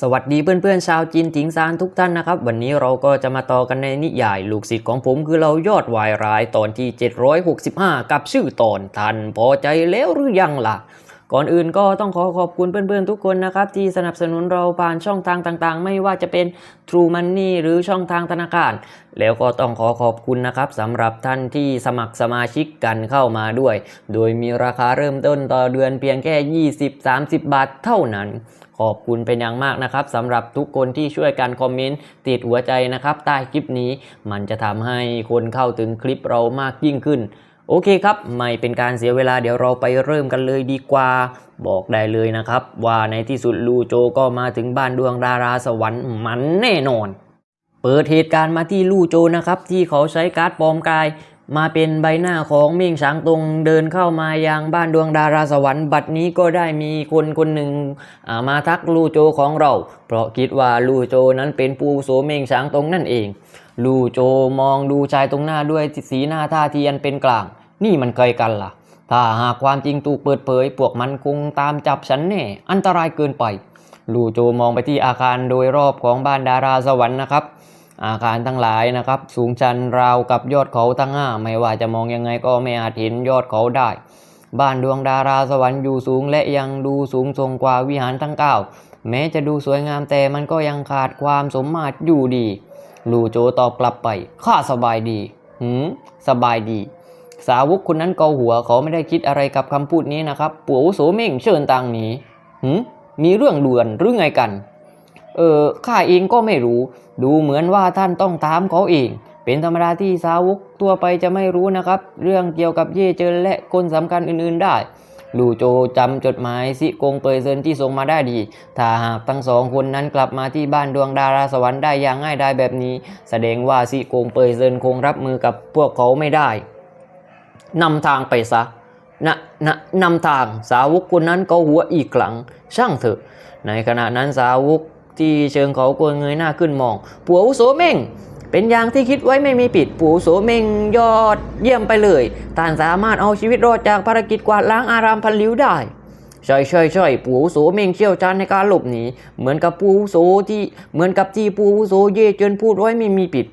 สวัสดีเพื่อนๆชาวจีนถิงซานทุกท่านนะครับ วันนี้เราก็จะมาต่อกันในนิยายลูกศิษย์ของผมคือเรายอดวายร้ายตอนที่ 765 กับชื่อตอนทันพอใจแล้วหรือยังล่ะ ก่อนอื่นก็ต้องขอขอบคุณเพื่อนๆทุกคนนะครับ ที่สนับสนุนเราผ่านช่องทางต่างๆ ไม่ว่าจะเป็น True Money หรือช่องทางธนาคาร แล้วก็ต้องขอขอบคุณนะครับสำหรับท่านที่สมัครสมาชิกกันเข้ามาด้วย โดยมีราคาเริ่มต้นต่อเดือนเพียงแค่ 20-30 บาทเท่านั้นขอบคุณเป็นอย่างมากนะครับสำหรับทุกคนที่ช่วยกันคอมเมนต์ติดหัวใจนะครับ ใต้คลิปนี้มันจะทำให้คนเข้าถึงคลิปเรามากยิ่งขึ้น โอเคครับไม่เป็นการเสียเวลาเดี๋ยวเราไปเริ่มกันเลยดีกว่า บอกได้เลยนะครับ ว่าในที่สุดลูโจก็มาถึงบ้านดวงดาราสวรรค์มันแน่นอน เปิดเหตุการณ์มาที่ลู่โจนะครับ ที่เขาใช้การ์ดปลอมกาย มาเป็นใบหน้าของเม่งช้างตรงเดินเข้ามายังบ้านดวงดาราสวรรค์บัดนี้ก็ได้มีคนคนหนึ่งามาทักลู่โจของเรา เพราะคิดว่าลู่โจนั้นเป็นปูโสเม่งช้างตรงนั่นเอง ลู่โจมองดูชายตรงหน้าด้วยสีหน้าท่าทีอันเป็นกลาง นี่มันใครกันล่ะ ถ้าหากความจริงถูกเปิดเผยพวกมันคงตามจับฉันแน่อันตรายเกินไป ลู่โจมองไปที่อาคารโดยรอบของบ้านดาราสวรรค์นะครับ อาคารทั้งหลายนะครับ สูงชันราวกับยอดเขาทั้งห้าไม่ว่าจะมองยังไงก็ไม่อาจเห็นยอดเขาได้ บ้านดวงดาราสวรรค์อยู่สูงและยังดูสูงส่งกว่าวิหารทั้งเก้าแม้จะดูสวยงามแต่มันก็ยังขาดความสมมาตรอยู่ดี ลูโจตอบกลับไป ข้าสบายดี หืม สบายดี สาวกคนนั้นเกาหัวเขาไม่ได้คิดอะไรกับคำพูดนี้นะครับ ปัวโสเม่งเชิญต่างหนีหืม มีเรื่องด่วนหรือไงกัน เออข้าเองก็ไม่รู้ ดูเหมือนว่าท่านต้องถามเขาเอง เป็นธรรมดาที่สาวกทั่วไปจะไม่รู้นะครับ เรื่องเกี่ยวกับเย่เจินและคนสำคัญอื่นๆได้ลูโจจำจดหมายสิกงเปยเซินที่ส่งมาได้ดี ถ้าหากทั้งสองคนนั้นกลับมาที่บ้านดวงดาราสวรรค์ได้อย่างง่ายดายแบบนี้ แสดงว่าสิกงเปยเซินคงรับมือกับพวกเขาไม่ได้นำทางไปซะนะนะนำทางสาวกคนนั้นก็หัวอีกครั้งช่างเถอะ ในขณะนั้นสาวก ที่เชิงเขากลัวเงยหน้าขึ้นมองผัวอุโสเม่ง เป็นอย่างที่คิดไว้ไม่มีปิดผัวอุโสเม่งยอดเยี่ยมไปเลย ท่านสามารถเอาชีวิตรอดจากภารกิจกวาดล้างอารามพันลิ้วได้ช่ใช่ใช่ปูอาวุโสเม่งเชี่ยวชาญในการหลบหนีเหมือนกับปูอาวุโสที่เหมือนกับที่ปูอาวุโสเย่เจนพูดไว้ไม่มีปิด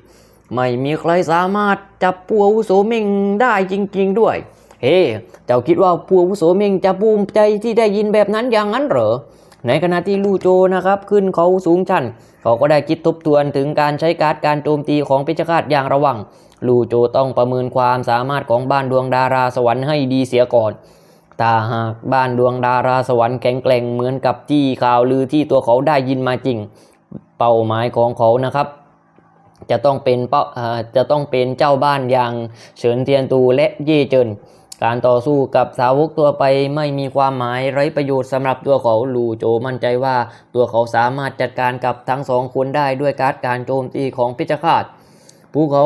ไม่มีใครสามารถจับปูอาวุโสเม่งได้จริง ๆ ด้วย เฮ้ เจ้าคิดว่าปูอาวุโสเม่งจะภูมิใจที่ได้ยินแบบนั้นอย่างนั้นเหรอ ในขณะที่ลู่โจนะครับขึ้นเขาสูงชัน เขาก็ได้คิดทบทวนถึงการใช้การ์ดการโจมตีของเพชฌฆาตอย่างระวัง ลู่โจต้องประเมินความสามารถของบ้านดวงดาราสวรรค์ให้ดีเสียก่อนถ้าหากบ้านดวงดาราสวรรค์แข็งแกร่งเหมือนกับที่ข่าวลือที่ตัวเขาได้ยินมาจริง เป้าหมายของเขานะครับ จะต้องเป็นเป้าจะต้องเป็นเจ้าบ้านอย่างเฉินเทียนตูและเย่เจิน การต่อสู้กับสาวกตัวไปไม่มีความหมายไร้ประโยชน์สำหรับตัวเขาลูโจมั่นใจว่าตัวเขาสามารถจัดการกับทั้งสองคนได้ด้วยการการโจมตีของพิจฆาตภูเขา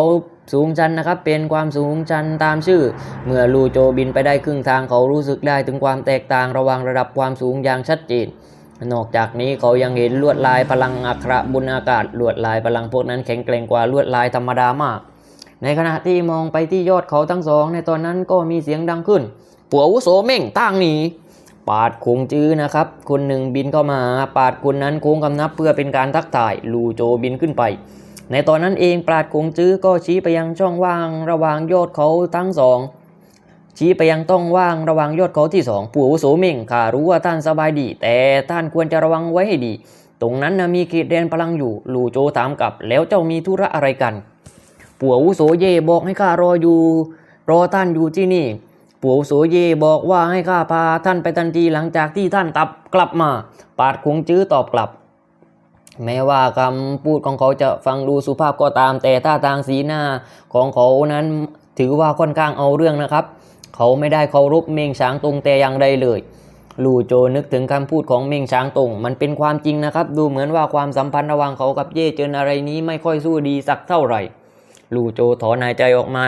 สูงชันนะครับเป็นความสูงชันตามชื่อ เมื่อลูโจบินไปได้ครึ่งทางเขารู้สึกได้ถึงความแตกต่างระหว่างระดับความสูงอย่างชัดเจน นอกจากนี้เขายังเห็นลวดลายพลังอัคระบนอากาศลวดลายพลังพวกนั้นแข็งแกร่งกว่าลวดลายธรรมดามาก ในขณะที่มองไปที่ยอดเขาทั้งสอง ในตอนนั้นก็มีเสียงดังขึ้นปัวอุโสเม่งตั้งหนีปาดคงจื้อนะครับ คนหนึ่งบินเข้ามา ปาดคนนั้นโค้งคำนับเพื่อเป็นการทักทาย ลูโจบินขึ้นไป ในตอนนั้นเองปาดคงจื้อก็ชี้ไปยังช่องว่างระหว่างยอดเขาทั้งสองชี้ไปยังต้องว่างระหว่างยอดเขาที่สองปู่อาวุโสเม่งข้ารู้ว่าท่านสบายดี แต่ท่านควรจะระวังไว้ให้ดี ตรงนั้นนะมีเขตแดนพลังอยู่ ลูโจถามกลับ แล้วเจ้ามีธุระอะไรกัน ปู่อุโสเย่บอกให้ข้ารออยู่ รอท่านอยู่ที่นี่ปู่อุโสเย่บอกว่าให้ข้าพาท่านไปทันทีหลังจากที่ท่านตับกลับมา ปาดคงจื้อตอบกลับ แม้ว่าคำพูดของเขาจะฟังดูสุภาพก็ตาม แต่ท่าทางสีหน้าของเขานั้นถือว่าค่อนข้างเอาเรื่องนะครับ เขาไม่ได้เคารพเมงช้างตรงแต่อย่างใดเลยลู่โจนึกถึงคำพูดของเมงช้างตรงมันเป็นความจริงนะครับ ดูเหมือนว่าความสัมพันธ์ระหว่างเขากับเย่เจินอะไรนี้ไม่ค่อยสู้ดีสักเท่าไหร่ ลู่โจถอนหายใจออกมา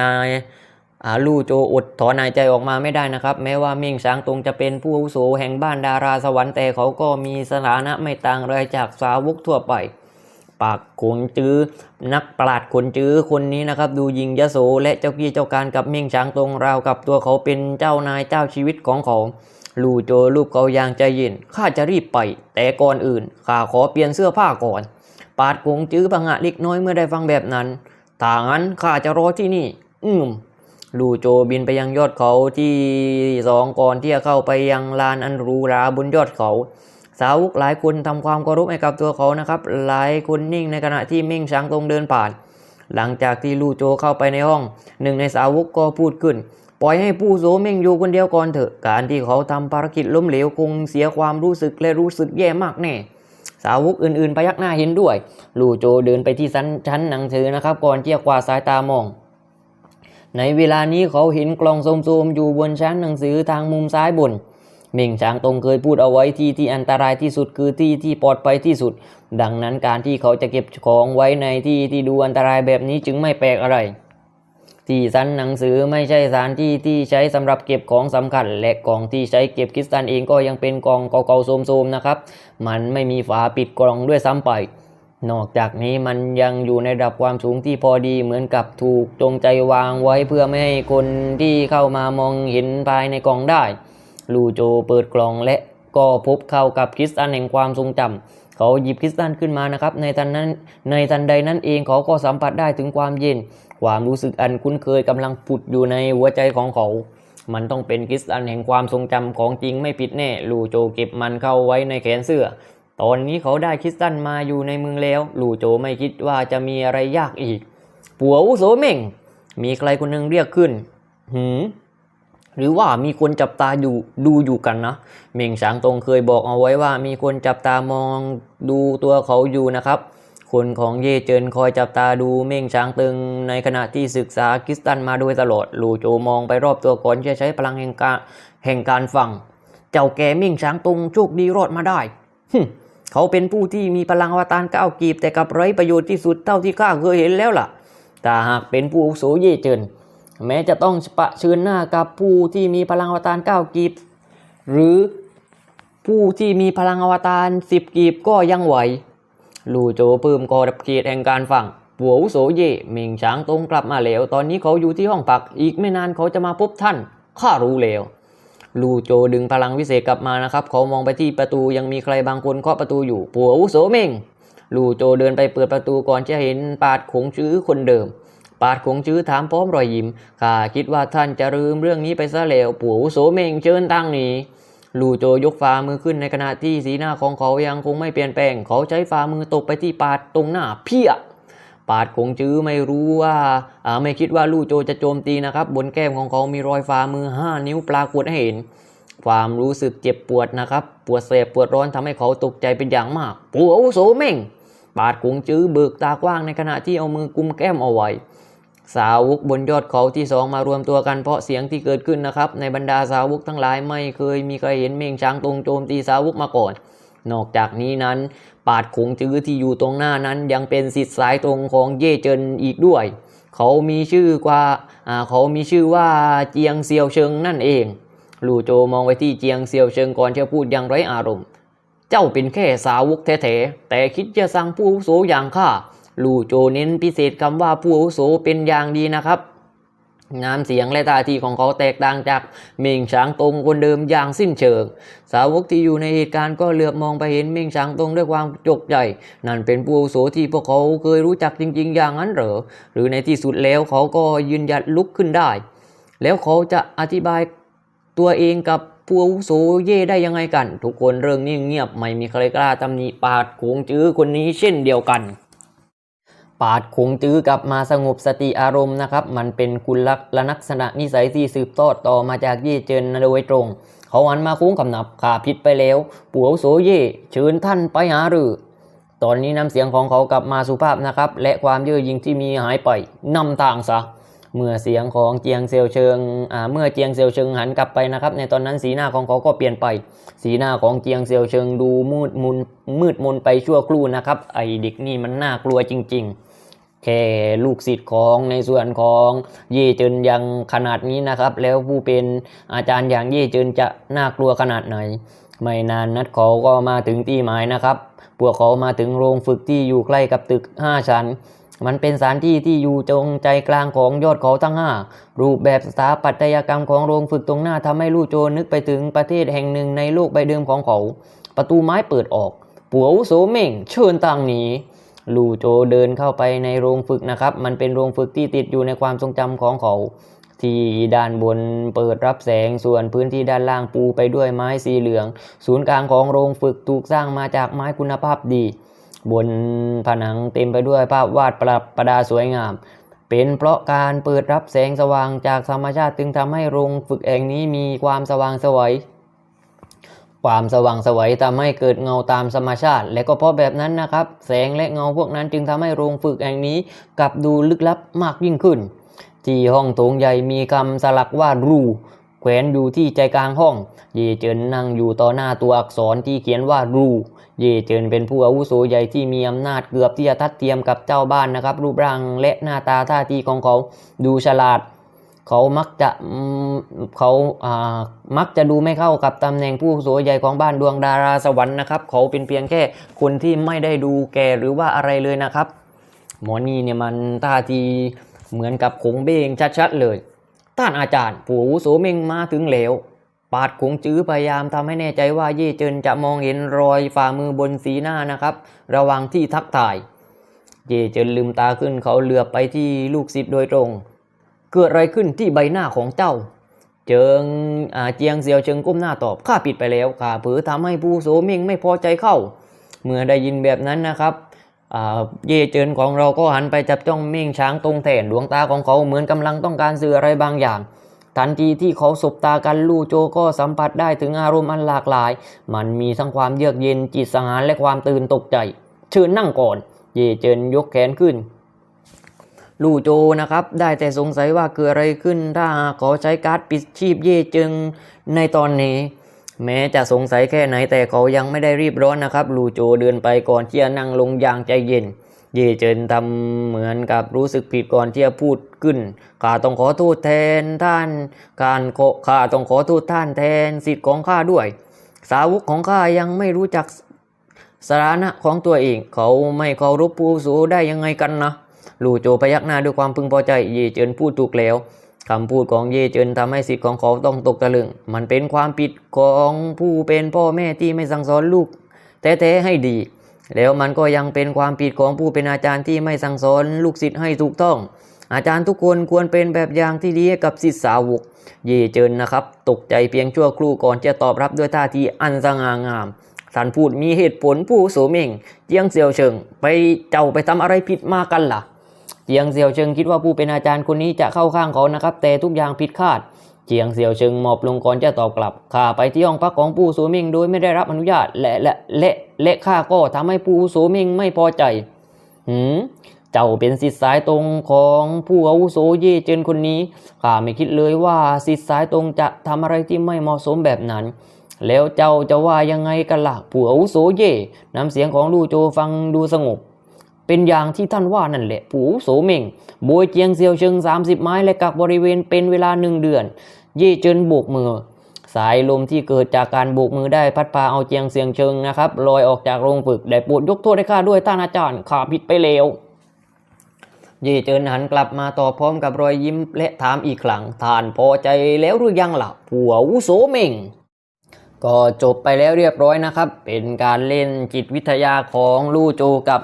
ลู่โจอดถอนหายใจออกมาไม่ได้นะครับ แม้ว่าเม่งช้างตรงจะเป็นผู้อาวุโสแห่งบ้านดาราสวรรค์แต่เขาก็มีสถานะไม่ต่างอะไรจากสาวกทั่วไป ปากขนจื้อนักปราดขนจื้อคนนี้นะครับดูยิงยโสและเจ้ากี้เจ้าการกับเม่งช้างตรงราวกับตัวเขาเป็นเจ้านายเจ้าชีวิตของเขาลู่โจรูปเขาอย่างใจเย็นข้าจะรีบไป แต่ก่อนอื่นข้าขอเปลี่ยนเสื้อผ้าก่อน ปาดกงจื้อพังะเล็กน้อยเมื่อได้ฟังแบบนั้น ถ้างั้นข้าจะรอที่นี่ อืมลู่โจบินไปยังยอดเขาที่สองก่อนที่จะเข้าไปยังลานอันรูราบนยอดเขา สาวกหลายคนทำความเคารพให้กับตัวเขานะครับ หลายคนนิ่งในขณะที่เม่งช้างตรงเดินผ่าน หลังจากที่ลู่โจเข้าไปในห้อง หนึ่งในสาวกก็พูดขึ้น ปล่อยให้ผู้โสเม่งอยู่คนเดียวก่อนเถอะ การที่เขาทำภารกิจล้มเหลวคงเสียความรู้สึกและรู้สึกแย่มากแน่ สาวกอื่นๆพยักหน้าเห็นด้วย ลู่โจเดินไปที่ชั้นหนังสือนะครับ ก่อนเที่จะกวาดสายตามอง ในเวลานี้เขาเห็นกล่องโสมๆอยู่บนชั้นหนังสือทางมุมซ้ายบนเม่งช้างตรงเคยพูดเอาไว้ที่ที่อันตรายที่สุดคือที่ที่ปลอดภัยที่สุด ดังนั้นการที่เขาจะเก็บของไว้ในที่ที่ดูอันตรายแบบนี้จึงไม่แปลกอะไร ที่ชั้นหนังสือไม่ใช่สถานที่ที่ใช้สำหรับเก็บของสำคัญ และกล่องที่ใช้เก็บคริสตัลเองก็ยังเป็นกล่องเก่าๆโสมๆนะครับ มันไม่มีฝาปิดกล่องด้วยซ้ำไป นอกจากนี้มันยังอยู่ในระดับความสูงที่พอดีเหมือนกับถูกจงใจวางไว้เพื่อไม่ให้คนที่เข้ามามองเห็นภายในกล่องได้ ลูโจเปิดกล่องและก็พบเข้ากับคริสตัลแห่งความทรงจำเขาหยิบคริสตัลขึ้นมานะครับในทันนั้นในทันใดนั้นเองเขาก็สัมผัสได้ถึงความเย็น ความรู้สึกอันคุ้นเคยกำลังผุดอยู่ในหัวใจของเขา มันต้องเป็นคริสตัลแห่งความทรงจำของจริงไม่ผิดแน่ ลูโจเก็บมันเข้าไว้ในแขนเสื้อ ตอนนี้เขาได้คริสตัลมาอยู่ในมือแล้ว ลูโจไม่คิดว่าจะมีอะไรยากอีก ปัวอุโสเม่ง มีใครคนหนึ่งเรียกขึ้น หืมหรือว่ามีคนจับตาอยู่ดูอยู่กันนะเม่งฉางตงเคยบอกเอาไว้ว่ามีคนจับตามองดูตัวเขาอยู่นะครับ คนของเย่เจินคอยจับตาดูเม่งช้างตึง ในขณะที่ศึกษาคิสตันมาโดยตลอดลูโจมองไปรอบตัวก่อนจะใช้พลังแห่งการแห่งการฟัง เจ้าแก่เม่งช้างตงโชคดีรอดมาได้เขาเป็นผู้ที่มีพลังอวตารก้าวกีบแต่กับไร้ประโยชน์ที่สุดเท่าที่ข้าเคยเห็นแล้วล่ะแต่หากเป็นผู้อุโสเย่เจินแม้จะต้องปะชิญหน้ากับผู้ที่มีพลังอวตารเก้ากีบ หรือผู้ที่มีพลังอวตารสิบกีบก็ยังไหว ลู่โจเพิ่มกอดับเขตแห่งการฟังปัวอุโสเย่เมิงช้างตรงกลับมาแล้ว ตอนนี้เขาอยู่ที่ห้องพัก อีกไม่นานเขาจะมาพบท่าน ข้ารู้แล้วลู่โจดึงพลังวิเศษกลับมานะครับ เขามองไปที่ประตูยังมีใครบางคนเคาะประตูอยู่ ปัวอุโสเมงลู่โจเดินไปเปิดประตูก่อนจะเห็นปาดขงชื้อคนเดิม ปาดขงชื้อถามพร้อมรอยยิ้มข้าคิดว่าท่านจะลืมเรื่องนี้ไปซะแล้วปู่อุโสเมงเชิญตั้งนี้ ลูโจยกฝ่ามือขึ้นในขณะที่สีหน้าของเขายังคงไม่เปลี่ยนแปลง เขาใช้ฝ่ามือตบไปที่ปาดตรงหน้าเพี้ยปาดคงจื้อไม่รู้ว่าไม่คิดว่าลู่โจจะโจมตีนะครับ บนแก้มของเขามีรอยฝ่ามือ 5 นิ้วปรากฏให้เห็น ความรู้สึกเจ็บปวดนะครับ ปวดแสบปวดร้อนทำให้เขาตกใจเป็นอย่างมากปู่อาวุโสเม่ง ปาดคงจื้อเบิกตากว้างในขณะที่เอามือกุมแก้มเอาไว้ สาวกบนยอดเขาที่สองมารวมตัวกันเพราะเสียงที่เกิดขึ้นนะครับ ในบรรดาสาวกทั้งหลายไม่เคยมีใครเห็นเมงช้างตรงโจมตีสาวกมาก่อน นอกจากนี้นั้นปาดขงจื้อที่อยู่ตรงหน้านั้นยังเป็นสิทธิ์สายตรงของเย่เจินอีกด้วย เขามีชื่อกว่าเขามีชื่อว่าเจียงเซียวเชิงนั่นเองลู่โจมองไปที่เจียงเซียวเชิงก่อนจะพูดอย่างไร้อารมณ์ เจ้าเป็นแค่สาวกแท้ๆแต่คิดจะสั่งผู้โสอย่างข้า ลู่โจเน้นพิเศษคำว่าผู้อาวุโสเป็นอย่างดีนะครับน้ำเสียงและท่าทีของเขาแตกต่างจากเม่งช้างตรงคนเดิมอย่างสิ้นเชิง สาวกที่อยู่ในเหตุการณ์ก็เหลือบมองไปเห็นเม่งช้างตรงด้วยความจกใจ นั่นเป็นผู้อาวุโสที่พวกเขาเคยรู้จักจริง ๆ อย่างนั้นเหรอ หรือในที่สุดแล้วเขาก็ยืนหยัดลุกขึ้นได้ แล้วเขาจะอธิบายตัวเองกับผู้อาวุโสเย่ได้ยังไงกัน ทุกคนเรื่องนิ่งเงียบไม่มีใครกล้าตำหนิปาดโขงจื้อคนนี้เช่นเดียวกัน ปาดคงจื้อกลับมาสงบสติอารมณ์นะครับ มันเป็นคุณลักษณะนิสัยที่สืบทอดต่อมาจากเย่เจินโดยตรง เขาหันมาคุ้งกำนับขาผิดไปแล้วปู่อาวุโสเย่เชิญท่านไปหารือ ตอนนี้น้ำเสียงของเขากลับมาสุภาพนะครับ และความเย่อหยิ่งที่มีหายไปนำทางซะเมื่อเสียงของเจียงเซียวเชิงเมื่อเจียงเซียวเชิงหันกลับไปนะครับ ในตอนนั้นสีหน้าของเขาก็เปลี่ยนไป สีหน้าของเจียงเซียวเชิงดูมืดมุนมืดมนไปชั่วครู่นะครับ ไอเด็กนี่มันน่ากลัวจริง ๆ แค่ลูกศิษย์ของในส่วนของเย่เจินยังขนาดนี้นะครับ แล้วผู้เป็นอาจารย์อย่างเย่เจินจะน่ากลัวขนาดไหน ไม่นานนัดเขาก็มาถึงที่หมายนะครับ พวกเขามาถึงโรงฝึกที่อยู่ใกล้กับตึก 5 ชั้น มันเป็นสถานที่ที่อยู่จงใจกลางของยอดเขาทั้งห้ารูปแบบสถาปัตยกรรมของโรงฝึกตรงหน้าทำให้ลู่โจนึกไปถึงประเทศแห่งหนึ่งในโลกใบเดิมของเขา ประตูไม้เปิดออกปัวอุโสเม่งเชิญต่างหนี ลู่โจเดินเข้าไปในโรงฝึกนะครับ มันเป็นโรงฝึกที่ติดอยู่ในความทรงจำของเขา ที่ด้านบนเปิดรับแสงส่วนพื้นที่ด้านล่างปูไปด้วยไม้สีเหลือง ศูนย์กลางของโรงฝึกถูกสร้างมาจากไม้คุณภาพดี บนผนังเต็มไปด้วยภาพวาดประดับประดาสวยงาม เป็นเพราะการเปิดรับแสงสว่างจากธรรมชาติจึงทำให้โรงฝึกแห่งนี้มีความสว่างสวัย ความสว่างไสวัยทำให้เกิดเงาตามธรรมชาติ และก็เพราะแบบนั้นนะครับ แสงและเงาพวกนั้นจึงทำให้โรงฝึกแห่งนี้กลับดูลึกลับมากยิ่งขึ้น ที่ห้องโถงใหญ่มีคำสลักว่ารูแขวนอยู่ที่ใจกลางห้อง เยเจินนั่งอยู่ต่อหน้าตัวอักษรที่เขียนว่ารูเยเจินเป็นผู้อาวุโสใหญ่ที่มีอำนาจเกือบที่จะทัดเทียมกับเจ้าบ้านนะครับ รูปร่างและหน้าตาท่าทีของเขาดูฉลาด เขามักจะเขาอ่ามักจะดูไม่เข้ากับตำแหน่งผู้อาวุโสใหญ่ของบ้านดวงดาราสวรรค์นะครับ เขาเป็นเพียงแค่คนที่ไม่ได้ดูแก่หรือว่าอะไรเลยนะครับ หมอนี่เนี่ยมันท่าทีเหมือนกับคงเบงชัดๆเลยท่านอาจารย์ ผู้โสเมงมาถึงแล้วปาดคงจื้อพยายามทำให้แน่ใจว่าเย่เจินจะมองเห็นรอยฝ่ามือบนสีหน้านะครับ ระว่างที่ทักทาย เย่เจินลืมตาขึ้นเขาเหลือบไปที่ลูกศิษย์โดยตรง เกิดอะไรขึ้นที่ใบหน้าของเจ้า เจิงเจียงเซียวเจิงก้มหน้าตอบข้าผิดไปแล้วข้าเผลอทำให้ผู้โสเมงไม่พอใจเข้า เมื่อได้ยินแบบนั้นนะครับเย่เจินของเราก็หันไปจับจ้องเม่งช้างตรงแทนดวงตาของเขาเหมือนกำลังต้องการสื่ออะไรบางอย่างทันทีที่เขาสบตากันลู่โจก็สัมผัสได้ถึงอารมณ์อันหลากหลาย มันมีทั้งความเยือกเย็นจิตสังหารและความตื่นตกใจ เชิญนั่งก่อน เย่เจินยกแขนขึ้น ลู่โจนะครับ ได้แต่สงสัยว่าเกิดอะไรขึ้น ถ้าขาใช้การ์ดปิดชีพเย่จิงในตอนนี้ แม้จะสงสัยแค่ไหนแต่เขายังไม่ได้รีบร้อนนะครับ ลู่โจเดินไปก่อนที่จะนั่งลงอย่างใจเย็น เย่เจินทำเหมือนกับรู้สึกผิดก่อนที่จะพูดขึ้นข้าต้องขอโทษแทนท่าน การข้าต้องขอโทษท่านแทนสิทธิ์ของข้าด้วย สาวกของข้ายังไม่รู้จักสถานะของตัวเอง เขาไม่เคารพผู้สูงได้ยังไงกันนะ ลู่โจพยักหน้าด้วยความพึงพอใจ เย่เจินพูดถูกแล้วคำพูดของเย่เจินทำให้สิทธิ์ของเขาต้องตกตะลึง มันเป็นความผิดของผู้เป็นพ่อแม่ที่ไม่สั่งสอนลูกแท้ๆให้ดี แล้วมันก็ยังเป็นความผิดของผู้เป็นอาจารย์ที่ไม่สั่งสอนลูกศิษย์ให้ถูกต้อง อาจารย์ทุกคนควรเป็นแบบอย่างที่ดีกับศิษย์สาวก เย่เจินนะครับ ตกใจเพียงชั่วครู่ก่อนจะตอบรับด้วยท่าทีอันสง่างามท่านพูดมีเหตุผลผู้โสเมงเจียงเซียวเฉิง ไปเจ้าไปทำอะไรผิดมากันล่ะ เจียงเซียวเชิงคิดว่าผู้เป็นอาจารย์คนนี้จะเข้าข้างเขานะครับ แต่ทุกอย่างผิดคาด เจียงเซียวเชิงหมอบลงก่อนจะตอบกลับข้าไปที่ห้องพักของปู่โสมิงโดยไม่ได้รับอนุญาตและและและและข้าก็ทำให้ปู่โสมิงไม่พอใจหืมเจ้าเป็นสิทธิ์สายตรงของผู้อาวุโสเย่เจินคนนี้ข้าไม่คิดเลยว่าสิทธิ์สายตรงจะทำอะไรที่ไม่เหมาะสมแบบนั้นแล้วเจ้าจะว่ายังไงกันล่ะผู้อาวุโสเย่น้ำเสียงของลู่โจฟังดูสงบ เป็นอย่างที่ท่านว่านั่นแหละ ผู้โสเม่งบวยเจียงเซียวเชิง 30 ไม้และกักบริเวณเป็นเวลาหนึ่งเดือน เย่เจินโบกมือ สายลมที่เกิดจากการโบกมือได้พัดพาเอาเจียงเซียงเชิงนะครับลอยออกจากโรงฝึกได้โปรดยกโทษให้ข้าด้วยท่านอาจารย์ข้าผิดไปแล้วเย่เจินหันกลับมาตอบพร้อมกับรอยยิ้มและถามอีกครั้งท่านพอใจแล้วหรือยังล่ะผู้อาวุโสเม่งก็จบไปแล้วเรียบร้อยนะครับ เป็นการเล่นจิตวิทยาของลู่โจกับ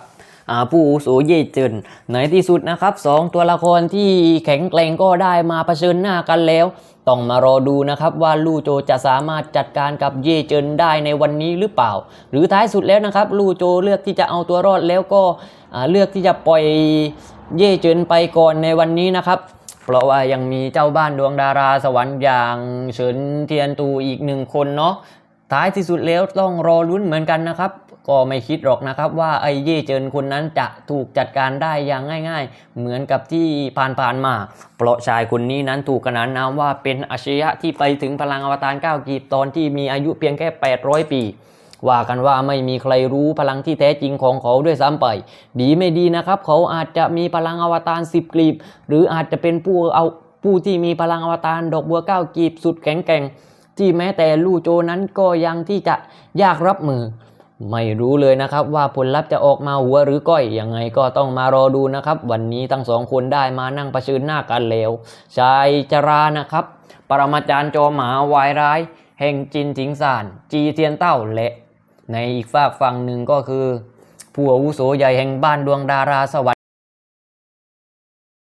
ผู้อุโสเย่เจินในที่สุดนะครับสองตัวละครที่แข็งแกร่งก็ได้มาเผชิญหน้ากันแล้ว ต้องมารอดูนะครับว่าลู่โจจะสามารถจัดการกับเย่เจินได้ในวันนี้หรือเปล่า หรือท้ายสุดแล้วนะครับลู่โจเลือกที่จะเอาตัวรอดแล้วก็เลือกที่จะปล่อยเย่เจินไปก่อนในวันนี้นะครับเพราะว่ายังมีเจ้าบ้านดวงดาราสวรรค์อย่างเฉินเทียนตูอีกหนึ่งคนเนาะท้ายที่สุดแล้วต้องรอลุ้นเหมือนกันนะครับ ก็ไม่คิดหรอกนะครับว่าไอ้เย่เจินคนนั้นจะถูกจัดการได้อย่างง่าย ๆ เหมือนกับที่ผ่านๆมา เพราะชายคนนี้นั้นถูกขนานนามว่าเป็นอาชญะที่ไปถึงพลังอวตาร9กีบตอนที่มีอายุเพียงแค่ 800 ปีว่ากันว่าไม่มีใครรู้พลังที่แท้จริงของเขาด้วยซ้ำไป ดีไม่ดีนะครับ เขาอาจจะมีพลังอวตาร10กลีบ หรืออาจจะเป็นผู้เอาผู้ที่มีพลังอวตารดอกบัวเก้ากีบสุดแข็งแกร่ง ที่แม้แต่ลู่โจนั้นก็ยังที่จะยากรับมือ ไม่รู้เลยนะครับว่าผลลัพธ์จะออกมาหัวหรือก้อยยังไงก็ต้องมารอดูนะครับ วันนี้ทั้งสองคนได้มานั่งประชิญหน้ากันแล้วชายจรานะครับ ปรมาจารย์จอหมาวายร้าย แห่งจินถิงซาน จีเทียนเต้าและ ในอีกฝากฝั่งหนึ่งก็คือ ผู้อาวุโสใหญ่แห่งบ้านดวงดาราสวรรค์